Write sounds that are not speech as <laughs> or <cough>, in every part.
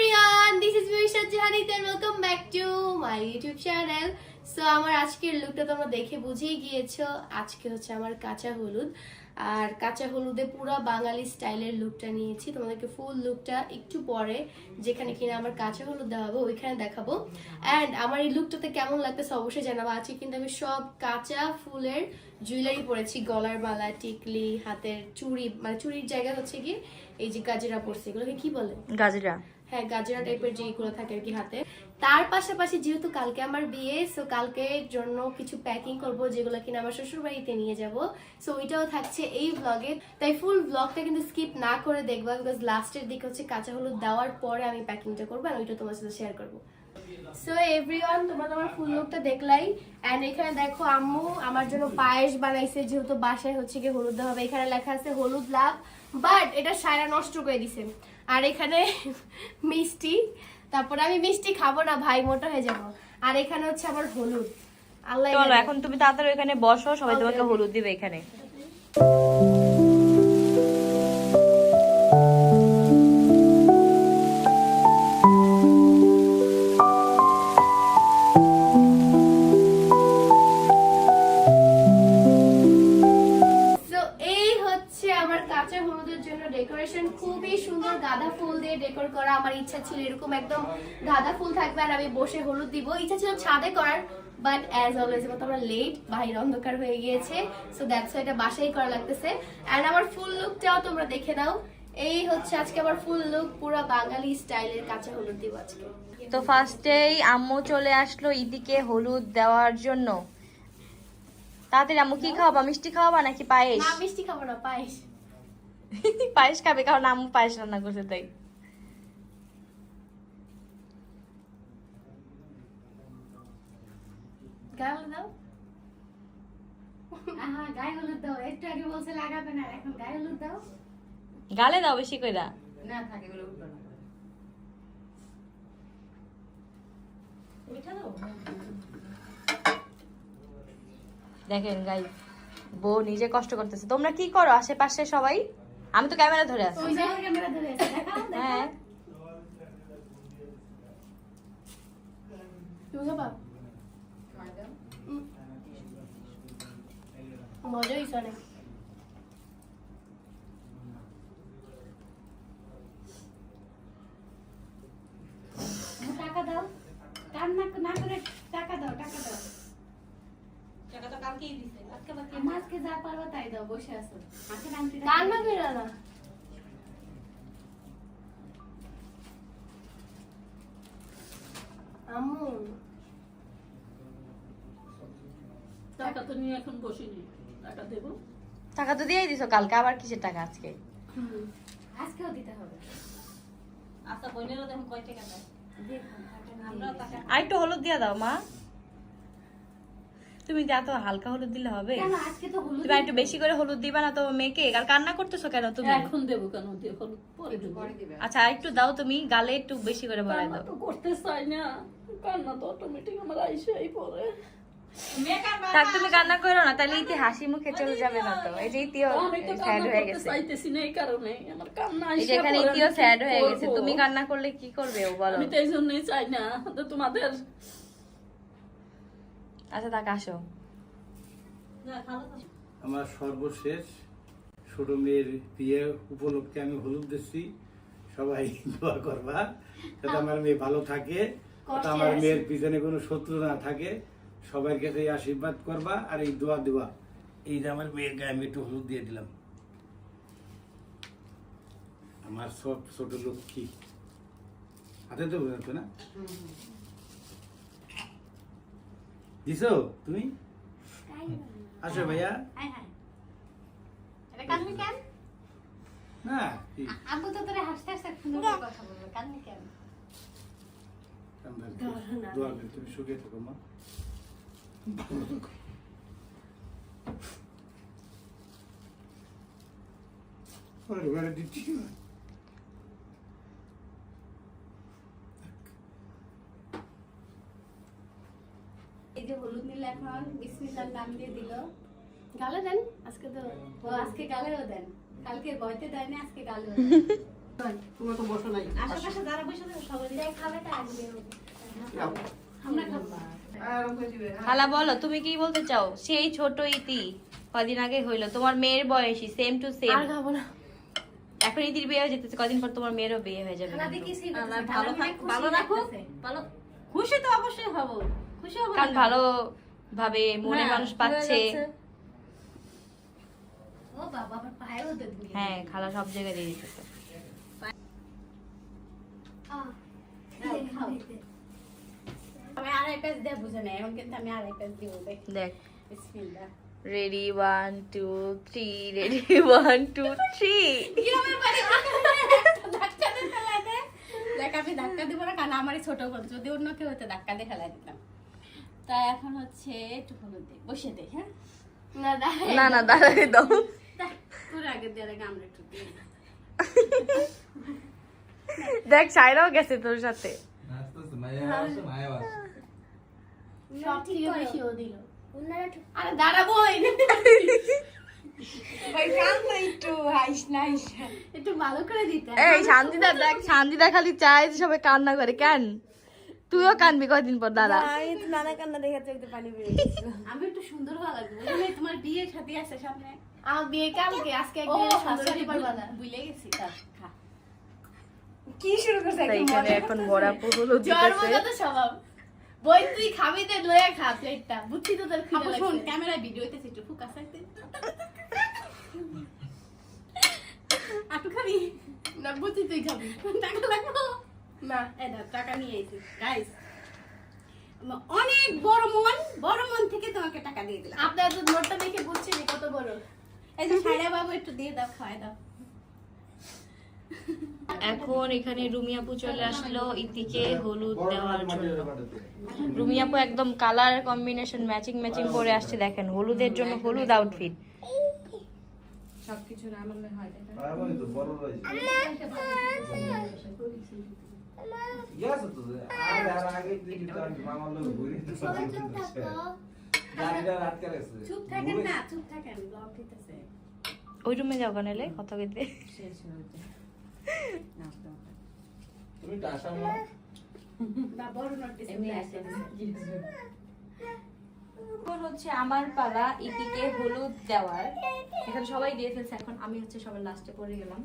everyone, this is Virisha Jahanit and welcome back to my YouTube channel. So আমার আজকের লুকটা তোমরা দেখে বুঝেই গিয়েছো। আজকে হচ্ছে আমার কাঁচা হলুদ। আর কাঁচা হলুদে পুরো বাঙালি স্টাইলের লুকটা নিয়েছি। তোমাদেরকে ফুল লুকটা একটু পরে যেখানে কিনা আমার কাঁচা হলুদ দেওয়া হবে ওইখানে দেখাবো। অ্যান্ড আমার এই লুকটাতে কেমন লাগতেছে অবশ্যই জানাব। আজকে কিন্তু আমি সব কাঁচা ফুলের জুয়েলারি পরেছি গলার মালা টিকলি হাতের চুড়ি মানে চুড়ির জায়গা হচ্ছে কি এই যে গাজরা পরছি এগুলোকে কি বলে? গাজরা। হ্যাঁ গাজরা টাইপের যেগুলো থাকে আর কি হাতে। তার পাশাপাশি যেহেতু কালকে আমার বিয়ে সো কালকে জন্য কিছু প্যাকিং করব যেগুলো কিনা আমার শ্বশুর বাড়িতে নিয়ে যাব। সো ওইটাও থাকছে এই ব্লগে তাই ফুল ব্লগটা কিন্তু স্কিপ না করে দেখবা বিকজ লাস্টের দিকে হচ্ছে কাঁচা হলুদ দেওয়ার পরে আমি প্যাকিংটা করব আর ওইটা তোমার সাথে শেয়ার করব। সো এভরিওয়ান তোমরা তোমার ফুল লুকটা দেখলাই। এন্ড এখানে দেখো আম্মু আমার জন্য পায়েস বানাইছে যেহেতু বাসায় হচ্ছে কি হলুদ হবে। এখানে লেখা আছে হলুদ লাভ বাট এটা সারা নষ্ট করে দিছে। আর এখানে <laughs> মিষ্টি। তারপরে আমি মিষ্টি খাব না ভাই মোটা হয়ে যাব। আর এখানে হচ্ছে আমার হলুদ। আল্লাহ এখন তুমি তাড়াতাড়ি ওখানে বসো সবাই তোমাকে হলুদ দিবে এখানে। ডেকোরেশন খুবই সুন্দর। গাঁদা ফুল দিয়ে ডেকোর করা আমার ইচ্ছা ছিল। এরকম একদম গাঁদা ফুল থাকবে আর আমি বসে হলুদ দিব। ইচ্ছা ছিল ছাদে করার বাট অ্যাজ অলওয়েজ মতো আমরা লেট বাহির অন্ধকার হয়ে গিয়েছে সো দ্যাটস এটা বাসাই করা লাগতেছে। অ্যান্ড আমার ফুল লুকটাও তোমরা দেখে নাও। এই হচ্ছে আজকে আমার ফুল লুক পুরো বাঙালি স্টাইলের কাঁচা হলুদ দিব আজকে। তো ফার্স্টেই আম্মু চলে আসলো ইদিকে হলুদ দেওয়ার জন্য। তাড়াতাড়ি আম্মু কি খাওয়াবা? মিষ্টি খাওয়াবা নাকি পায়েস? না মিষ্টি খাব না পায়েস। পায়েস খাবে কারণ আম্মু পায়েস রান্না করছে তাই। গায়ে দাও। গায়ে হলুদ দাও একটু আগে বলছে লাগাবে না এখন গায়ে হলুদ দাও। গালে দাও বেশি কইরা। না থাকে দেখেন গাই বউ নিজে কষ্ট করতেছে। তোমরা কি করো আশেপাশে সবাই? আমি তো ক্যামেরা ধরে আছি। ওই যে ক্যামেরা ধরে আছে দেখাও হ্যাঁ। তুমি খাবা? মজা হয়েছে টাকা দাও। কান্না না করে টাকা দাও টাকা দাও। আমার আজকে যা পারবা তাই দাও বসে আছো। হাতের আংটিটা কান্না বেরা না? আম্মু। টাকা তো নিয়ে এখন বসিনি। টাকা দেবো? টাকা তো দিয়েই দিছো কালকে আবার কিসের টাকা আজকে? আজকেও দিতে হবে। আচ্ছা বোনেরও দেখুন কয় টাকা দেয়? আমরা টাকা আর একটু হলুদ দিয়ে দাও মা। তুমি যা তো হালকা হলুদ দিলে হবে? কেন? আজকে তো হলুদ তুমি একটু বেশি করে হলুদ দিবা না তো মেয়েকে? আর কান্না করতেছো কেন তুমি? এখন দেবো কেন? হলুদ পরে দেবো। আচ্ছা একটু দাও তুমি গালে একটু বেশি করে ভরাই কান্না দাও। করতে চাই না। কান্না তো অটোমেটিক আমার আইসাই পরে তুমি কান্না করো না তাহলে ইতি হাসি মুখে চলে যাবে না তো। এই যে ইতিও স্যাড হয়ে গেছে। চাইতেছি না এই কারণে। আমার কান্না এখানে ইতিও স্যাড হয়ে গেছে। তুমি কান্না করলে কি করবে ও বলো। আমি তো এই জন্যই চাই না। তো তোমাদের আচ্ছা তাক আসো। আমার সর্বশেষ ছোট মেয়ের বিয়ে উপলক্ষে আমি হলুদ দিচ্ছি। সবাই দোয়া করবা যাতে আমার মেয়ে ভালো থাকে আমার মেয়ের পিছনে কোনো শত্রু না থাকে। সবার কাছে আশীর্বাদ করবা আর এই দোয়া দেওয়া এই যে আমার মেয়ের গায়ে আমি একটু হলুদ দিয়ে দিলাম। আমার সব ছোট লক্ষ্মী হাতে তো বোঝাচ্ছ না? দিছো? তুমি? আসো ভাইয়া। না আব্বু তো তোরে হাসতে হাসতে কথা বলবে। কান্নি কেন? দোয়া করি তুমি সুখে থাকো মা। ভালো থাকো। ওরে ঘরে দিচ্ছি না। এই যে হলুদ নিলে এখন নাম দিয়ে দিল। গালে দেন আজকে তো ও আজকে গালেও দেন। কালকে আজকে গালেও দেন। তোমরা তো বসো নাই। আশেপাশে যারা বসে থাকে সবাই দেখ খাবে তা আসবে আমরা খাব। খালা বলো তুমি কি বলতে চাও? সেই ছোট ইতি কদিন আগে হইল। তোমার মেয়ের বয়সী সেম টু সেম আর খাব না। এখন ইতির বিয়ে হয়ে যেতেছে কদিন পর তোমার মেয়েরও বিয়ে হয়ে যাবে। ভালো ভালো রাখো। ভালো খুশি তো অবশ্যই হব। খুশি হব কারণ ভালো ভাবে মনে হ্যাঁ, মানুষ পাচ্ছে। হ্যাঁ খালা সব জায়গায় দিয়ে পেজ দিব দেখ। দেখ। Ready one two three ready one two three ধাক্কা দিয়ে ফেলাই দেয় দেখ আমি ধাক্কা দিব না কারণ আমারই ছোট বোন। যদি অন্য কেউ হতো ধাক্কা দিয়ে ফেলাই দিতাম। তাই এখন হচ্ছে একটু হলুদ দিই বসে দেই হ্যাঁ? না দাঁড়াই না না দাঁড়াই দাও দেখ, তোর আগে আমরা একটু দিই। দেখ সাইরাও গেছে তোর সাথে। আরে দাঁড়াবো একটু হাইস নাইস একটু ভালো করে দিতে। এই শান্তিদা দেখ শান্তিদা খালি চায় যে সবাই কান্না করে কেন? তুইও কানবি কয়দিন পর দাদা? আমি একটু সুন্দর ভালো লাগবে তোমার বিয়ে সাথে আছে সামনে। আমার বিয়ে কালকে আজকে একদিন সুন্দর না ভুলে গেছি খা কি শুরু করছে এখানে? এখন বড়া পুরো জন্মগত স্বভাব। বই তুই খাবি তে লয়ে খা প্লেটটা বুঝছি তো তোর খিদে শোন লাগছে। ক্যামেরা ভিডিও হইতেছে একটু ফোকাস আটু খাবি? না বুঝছি তুই খাবি। টাকা লাগবো। না এই টাকা নিয়ে গাইস অনেক বড় মন বড় মন থেকে তোমাকে টাকা দিয়ে দিলাম। আপনার তো নোটটা দেখে বুঝছি নি কত বড়। এই যে সাইরা বাবু একটু দিয়ে দাও খাওয়াই দাও। এখন এখানে রুমিয়াপু চলে আসলো ইতিকে হলুদ দেওয়ার জন্য। রুমিয়াপু একদম কালার কম্বিনেশন ম্যাচিং ম্যাচিং করে আসছে দেখেন হলুদের জন্য হলুদ আউটফিট সবকিছু না? দেখো। চুপ থাকেন না চুপ থাকেন ব্লগ দিতেছে। ওই রুমে যাও কেন এলে শেষ হয়েছে তুমি টাসা মা এখন হচ্ছে আমার পালা ইতিকে হলুদ দেওয়ার। এখানে সবাই দিয়ে ফেলছে এখন আমি হচ্ছে সবার লাস্টে পড়ে গেলাম।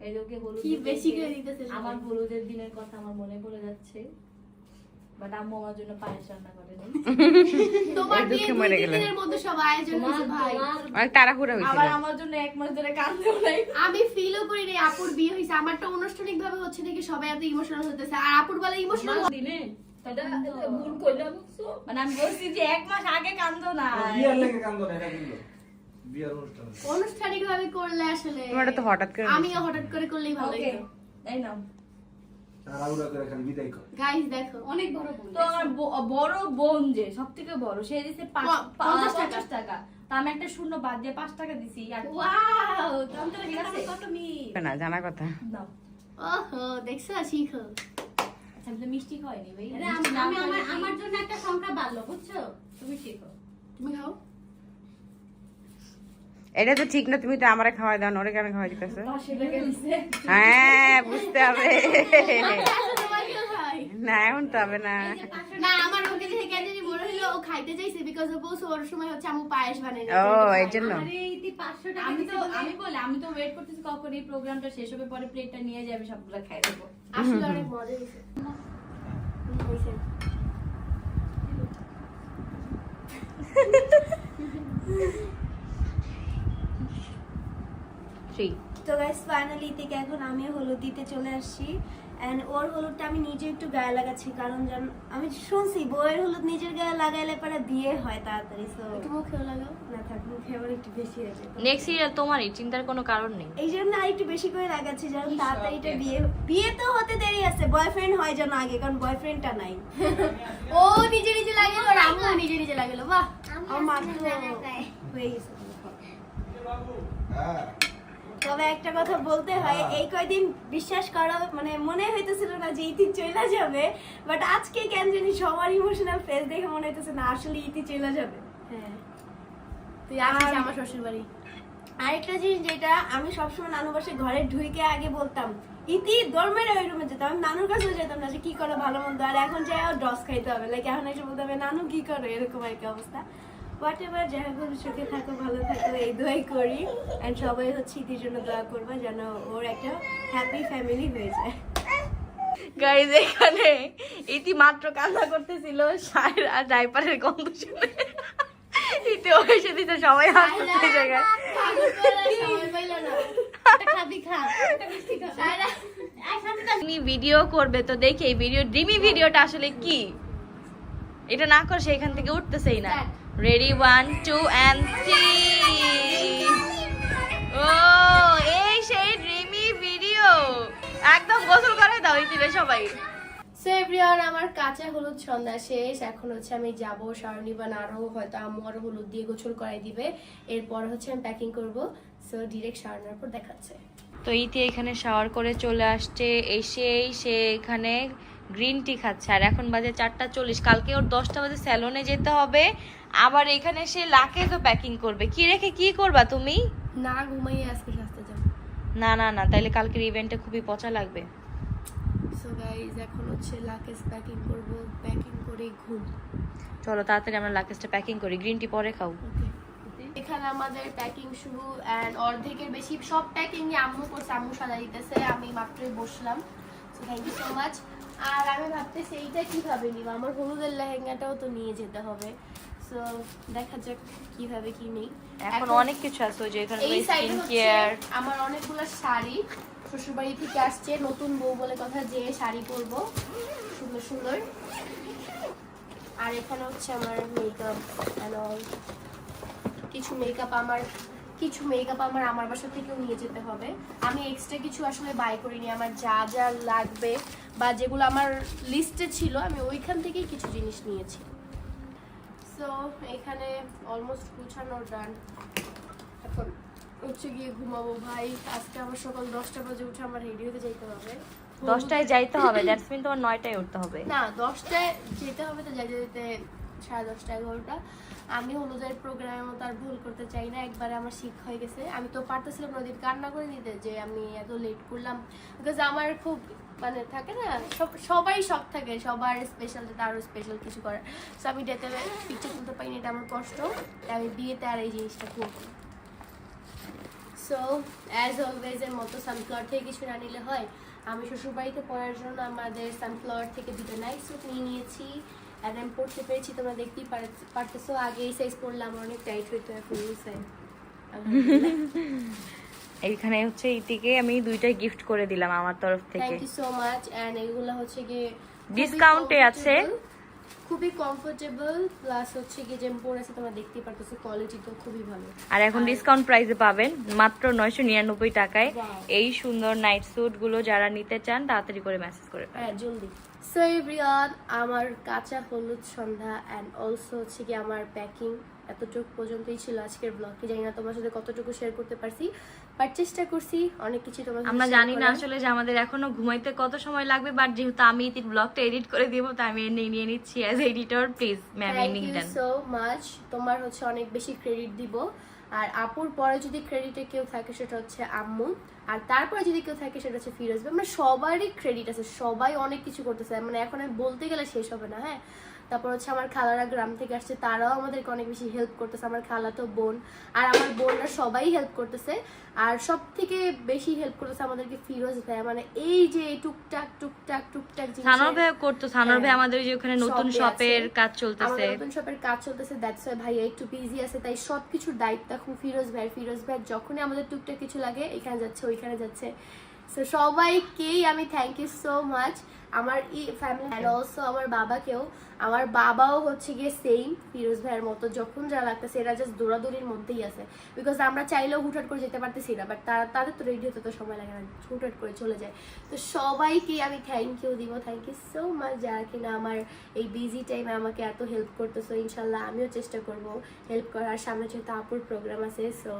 এই লোকে হলুদ কি বেশি করে দিতেছে আমার হলুদের দিনের কথা আমার মনে পড়ে যাচ্ছে। বাট আম্মু আমার জন্য পায়েস রান্না করেনি <laughs> তোমার দুঃখে দুই দিনের মধ্যে সব আয়োজন হয়েছে ভাই। অনেক তাড়াহুড়া হয়েছিল। আবার আমার জন্য এক মাস ধরে কান্দে নাই। আমি ফিলও করি রে আপুর বিয়ে হয়েছে। আমারটা আনুষ্ঠানিক ভাবে হচ্ছে দেখে সবাই এত ইমোশনাল হতেছে আর আপুর বেলা ইমোশনাল দিনে? ভুল করলাম। মানে আমি বলছি যে এক মাস আগে কান্দো না বিয়ার লেগে কান্দো না এটা কিন্তু বিয়ার অনুষ্ঠান। আনুষ্ঠানিক ভাবে করলে আসলে তোমার তো হঠাৎ করে আমিও হঠাৎ করে করলেই ভালো ওকে হতো এই নাও। তাড়াহুড়া করে খালি বিদায় কর। গাইস দেখো অনেক বড় বোন তো আমার বড় বোন যে সব বড় সে দিছে পাঁচ- প- পঞ্চাশ টাকা। তা আমি একটা শূন্য বাদ দিয়ে পাঁচ টাকা দিছি ওয়াও তন্ত্র ঠিক আছে? কত মিল না জানা কথা। দাও ওহো দেখছ শিখো। আচ্ছা মিষ্টি ভাই। আমি আমি আমার আমার জন্য একটা সংখ্যা বাড়লো বুঝছ? তুমি শিখো। তুমি খাও। এটা তো ঠিক না তুমি তো আমারে খাওয়াই দাও ওরে কেন খাওয়াই দিতেছো? হ্যাঁ বুঝতে হবে। না এখন তো হবে না। না আমার ওকে মনে হলো ও খাইতে চাইছে বিকজ ও বলছে ওর সময় হচ্ছে আমু পায়েস বানাই ও এই আরে ইতি 500 টাকা আমি তো আমি বলে আমি তো ওয়েট করতেছি কখন এই প্রোগ্রামটা শেষ হবে পরে প্লেটটা নিয়ে যাবে সবগুলো খাই দেবো। আসলে অনেক মজা <laughs> তো গাইস ফাইনালি থেকে এখন আমি হলুদ দিতে চলে আসছি। এন্ড ওর হলুদটা আমি নিজে একটু গায়ে লাগাচ্ছি কারণ জান আমি শুনছি বউয়ের হলুদ নিজের গায়ে লাগাইলে পরে বিয়ে হয় তাড়াতাড়ি সো একটু মুখেও লাগাও। না থাক মুখে আবার একটু বেশি হয়ে নেক্সট ইয়ার তোমারই চিন্তার কোনো কারণ নেই। এই জন্য আর একটু বেশি করে লাগাচ্ছি যেন তাড়াতাড়ি এটা বিয়ে বিয়ে তো হতে দেরি আছে বয়ফ্রেন্ড হয় যেন আগে কারণ বয়ফ্রেন্ডটা নাই। <laughs> ও নিজে নিজে লাগিয়ে আর আম্মু নিজে নিজে লাগালো বাহ! আমার মাত্র হয়ে গেছে। হ্যাঁ। তবে একটা কথা বলতে হয় এই কয়দিন বিশ্বাস করা মানে মনে হইতেছিল না যে ইতি চলে যাবে বাট আজকে কেন জানি সবার ইমোশনাল ফেস দেখে মনে হইতেছে না আসলে ইতি চলে যাবে। হ্যাঁ। তুই আসিস আমার শ্বশুর বাড়ি আরেকটা জিনিস যেটা আমি সবসময় নানু বাসে ঘরে ঢুকে আগে বলতাম ইতি দরমের ওই রুমে যেতাম নানুর কাছেও যেতাম না যে কি করে ভালো মন্দ আর এখন যাই ডস খাইতে হবে লাইক এখন এসে বলতে হবে নানু কি করে? এরকম একটা অবস্থা। হোয়াট এভার যাই হোক সুখে থাকো ভালো থাকো এই দোয়াই করি। অ্যান্ড সবাই হচ্ছে ইতির জন্য দোয়া করব যেন ওর একটা হ্যাপি ফ্যামিলি হয়ে যায়। গাইজ এখানে ইতি মাত্র কান্না করতেছিল সায়ের আর ডাইপারের গন্ধ শুনে। ইতি ওর এসে দিতে সবাই হাসতে জায়গায় ভিডিও করবে তো দেখে এই ভিডিও ড্রিমি ভিডিওটা আসলে কি? এটা না করে সে এখান থেকে উঠতেছেই না। Ready one two and three ও এই সেই ড্রিমি ভিডিও একদম গোসল করে দাও ইতিরে সবাই। So everyone, আমার কাঁচা হলুদ সন্ধ্যা শেষ। এখন হচ্ছে আমি যাব স্বর্ণিবান আরও হয়তো আম্মু হলুদ দিয়ে গোসল করাই দিবে। এরপর হচ্ছে আমি প্যাকিং করব। সো ডিরেক্ট সারানোর পর দেখাচ্ছে। তো ইতি এখানে শাওয়ার করে চলে আসছে। এসেই সে এখানে গ্রিন টি খাচ্ছে। আর এখন বাজে চারটা চল্লিশ। কালকে ওর দশটা বাজে স্যালনে যেতে হবে। আবার এখানে সে লাকে তো প্যাকিং করবে। কি রেখে কি করবা তুমি? না ঘুমাইয়ে আজকে সাজতে যাব না না না তাইলে কালকের ইভেন্টে খুবই পচা লাগবে। সো গাইজ এখন হচ্ছে লাকেজ প্যাকিং করব। প্যাকিং করে ঘুম। চলো তাড়াতাড়ি আমরা লাকেজটা প্যাকিং করি। গ্রিন টি পরে খাও। এখানে আমাদের প্যাকিং শুরু এন্ড অর্ধেকের বেশি সব প্যাকিং আম্মু করছে। আম্মু সাজা দিতেছে। আমি মাত্রই বসলাম। So thank you so much আর আমি ভাবতেছি এইটা কীভাবে নিব? আমার হলুদের লেহেঙ্গাটাও তো নিয়ে যেতে হবে। সো দেখা যাক কীভাবে কি নেই। এখন অনেক কিছু আছে যে এখানে স্কিন হচ্ছে কেয়ার আমার অনেকগুলো শাড়ি। শ্বশুরবাড়ি থেকে আসছে নতুন বউ বলে কথা যে শাড়ি পরবো। সুন্দর সুন্দর। আর এখানে হচ্ছে আমার মেকআপ অল কিছু মেকআপ আমার কিছু মেকআপ আমার আমার বাসা থেকেও নিয়ে যেতে হবে। আমি এক্সট্রা কিছু আসলে বাই করিনি। আমার যা যা লাগবে বা যেগুলো আমার লিস্টে ছিল আমি ওইখান থেকেই কিছু জিনিস নিয়েছি। সো এখানে অলমোস্ট গুছানোর ডান এখন হচ্ছে গিয়ে ঘুমাবো ভাই। আজকে আমার সকাল দশটা বাজে উঠে আমার রেডি হতে যাইতে হবে। দশটায় যাইতে হবে <laughs> দ্যাটস মিন তোমার নয়টায় উঠতে হবে। না দশটায় যেতে হবে তো যাইতে যেতে সাড়ে দশটা এগারোটা। আমি হলুদের প্রোগ্রামের মতো আর ভুল করতে চাই না একবারে আমার শিখ হয়ে গেছে। আমি তো পারতেছিলাম নদীর কান্না করে দিতে যে আমি এত লেট করলাম। বিকজ আমার খুব মানে থাকে না সবাই শখ থাকে, সবার স্পেশাল যেটা আরও স্পেশাল কিছু করার। সো আমি ডেতে পিকচার তুলতে পারিনি, এটা আমার কষ্ট। তাই আমি বিয়েতে আর এই জিনিসটা করব সো অ্যাজ অলওয়েজ এর মতো সানফ্লাওয়ার থেকে কিছু না নিলে হয়, আমি শ্বশুরবাড়িতে পড়ার জন্য আমাদের সানফ্লাওয়ার থেকে দুটো নাইট স্যুট নিয়ে নিয়েছি আর আমি পড়তে পেরেছি, তোমরা দেখতেই পারতেছো আগে এই সাইজ পড়লাম, অনেক টাইট হইতো এখন এই সাইজ <laughs> এইখানে হচ্ছে ইতিকে আমি দুইটাই গিফট করে দিলাম আমার তরফ থেকে। Thank you so much and এগুলো হচ্ছে গিয়ে এ আছে। খুবই কমফোর্টেবল প্লাস হচ্ছে গিয়ে যে আমি পরেছি তোমরা দেখতেই পারতেছো কোয়ালিটি তো খুবই ভালো। আর এখন ডিসকাউন্ট প্রাইসে পাবেন মাত্র নয়শো নিরানব্বই টাকায়। এই সুন্দর নাইট স্যুটগুলো যারা নিতে চান তাড়াতাড়ি করে মেসেজ করে। হ্যাঁ জলদি। সো এভরিওয়ান আমার কাঁচা হলুদ সন্ধ্যা অ্যান্ড অলসো হচ্ছে কি আমার প্যাকিং এতটুকু পর্যন্তই ছিল আজকের ব্লগটি জানি না তোমার সাথে কতটুকু শেয়ার করতে পারছি। বাট চেষ্টা করছি অনেক কিছু তোমার আমরা জানি না আসলে যে আমাদের এখনও ঘুমাইতে কত সময় লাগবে বাট যেহেতু আমি ইতির ব্লগটা এডিট করে দিব আমি নিয়ে নিচ্ছি as editor please ma'am thank you so much তোমার হচ্ছে অনেক বেশি ক্রেডিট দিব। আর আপুর পরে যদি ক্রেডিটে কেউ থাকে সেটা হচ্ছে আম্মু। আর তারপরে যদি কেউ থাকে সেটা হচ্ছে ফিরোজ ভাই। মানে সবারই ক্রেডিট আছে সবাই অনেক কিছু করতেছে। মানে এখন আমি বলতে গেলে শেষ হবে না হ্যাঁ? তারপর হচ্ছে আমার খালারা গ্রাম থেকে আসছে তারাও আমাদেরকে অনেক বেশি হেল্প করতেছে আমার খালা তো বোন। আর আমার বোনরা সবাই হেল্প করতেছে আর সব থেকে বেশি হেল্প করতেছে আমাদেরকে ফিরোজ ভাই মানে এই যে টুকটাক টুকটাক টুকটাক সানর ভাই করতো সানর ভাই হ্যাঁ। আমাদের যে ওখানে নতুন শপের। কাজ চলতেছে। নতুন শপের কাজ চলতেছে দ্যাটস ওয়াই ভাইয়া একটু বিজি আছে তাই সবকিছুর দায়িত্ব এখন ফিরোজ ভাই ফিরোজ ভাই যখনই আমাদের টুকটাক কিছু লাগে এখানে যাচ্ছে ওইখানে যাচ্ছে। সো সবাইকেই আমি থ্যাংক ইউ সো মাচ আমার ই ফ্যামিলি অ্যান্ড অলসো আমার বাবাকেও, আমার বাবাও হচ্ছে গিয়ে সেম ফিরোজ ভাইয়ের মতো, যখন যা লাগতেছে এরা জাস্ট দৌড়াদৌড়ির মধ্যেই আছে। বিকজ আমরা চাইলেও হুটহাট করে যেতে পারতেছি না বাট তারা, তাদের তো রেডি হতে তো সময় লাগে না, হুটহাট করে চলে যায়। তো সবাইকে আমি থ্যাংক ইউ দিব থ্যাংক ইউ সো মাচ যারা কিনা আমার এই বিজি টাইমে আমাকে এত হেল্প করতেছো, ইনশাল্লাহ আমিও চেষ্টা করব হেল্প করার। সামনে যেহেতু আপুর প্রোগ্রাম আছে সো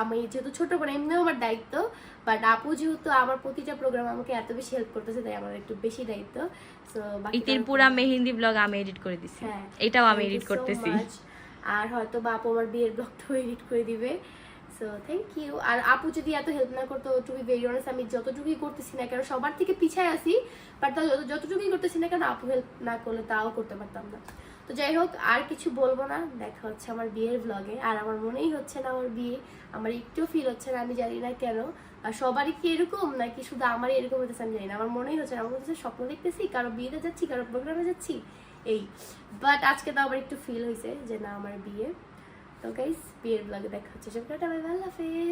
আমি যেহেতু ছোট বোন, এমনিও আমার দায়িত্ব বাট আপু যেহেতু আমার প্রতিটা প্রোগ্রাম আমাকে এত বেশি হেল্প করতেছে, তাই আমার একটু বেশি সো পুরা মেহেন্দি ব্লগ আমি এডিট করে দিছি। হ্যাঁ এটাও আমি এডিট করতেছি। আর হয়তো বা আপু আমার বিয়ের ব্লগটাও এডিট করে দিবে। সো থ্যাংক ইউ আর আপু যদি এত হেল্প না করতো টু বি ভেরি অনেস্ট আমি যতটুকুই করতেছি না কেন সবার থেকে পিছায় আসি বাট তাও যতটুকুই করতেছি না কেন আপু হেল্প না করলে তাও করতে পারতাম না। তো যাই হোক আর কিছু বলব না। দেখা হচ্ছে আমার বিয়ের ব্লগে আর আমার মনেই হচ্ছে না আমার বিয়ে। আমার একটু ফিল হচ্ছে না আমি জানি না কেন। আর সবারই কি এরকম? নাকি শুধু আমারই এরকম হতেছে আমি জানি না। আমার মনেই হচ্ছে আমার হচ্ছে স্বপ্ন দেখতেছি, কারও বিয়েতে যাচ্ছি, কারও প্রোগ্রামে যাচ্ছি, এই। বাট আজকে তো আবার একটু ফিল হয়েছে যে না, আমার বিয়ে। তো গাইস বিয়ের ব্লগে দেখা হচ্ছে। সব টাটা আল্লাহ হাফেজ।